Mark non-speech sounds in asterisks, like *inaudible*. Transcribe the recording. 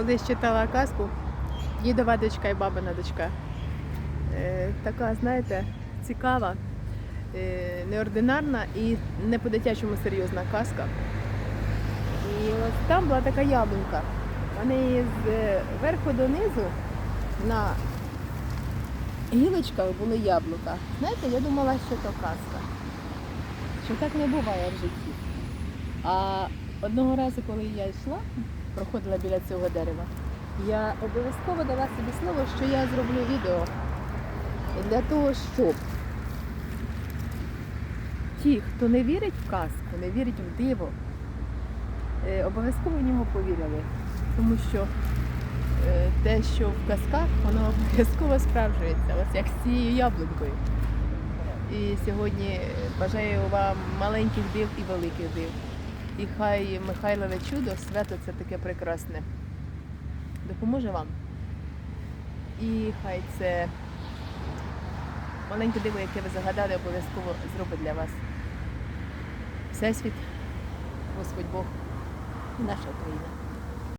колись читала казку Дідова дочка і бабина дочка. Е, така, знаєте, цікава, е, неординарна і не по-дитячому серйозна казка. І ось там була така яблунька. Вони з е, верху донизу на гілочках були яблука. Знаєте, я думала, що то казка. Що так не буває в житті. А одного разу, коли я йшла, проходила біля цього дерева, я обов'язково дала собі слово, що я зроблю відео для того, щоб ті, хто не вірить в казку, не вірить в диво, е, обов'язково в нього повірили. Тому що е, те, що в казках, воно *laughs* обов'язково справжується, ось як з цією яблункою. І сьогодні е, бажаю вам маленьких див і великих див. І хай Михайлове чудо, свято це таке прекрасне. Допоможе вам. І хай це маленьке диво, яке ви загадали, обов'язково зробить для вас. Всесвіт, Господь Бог і наша Україна.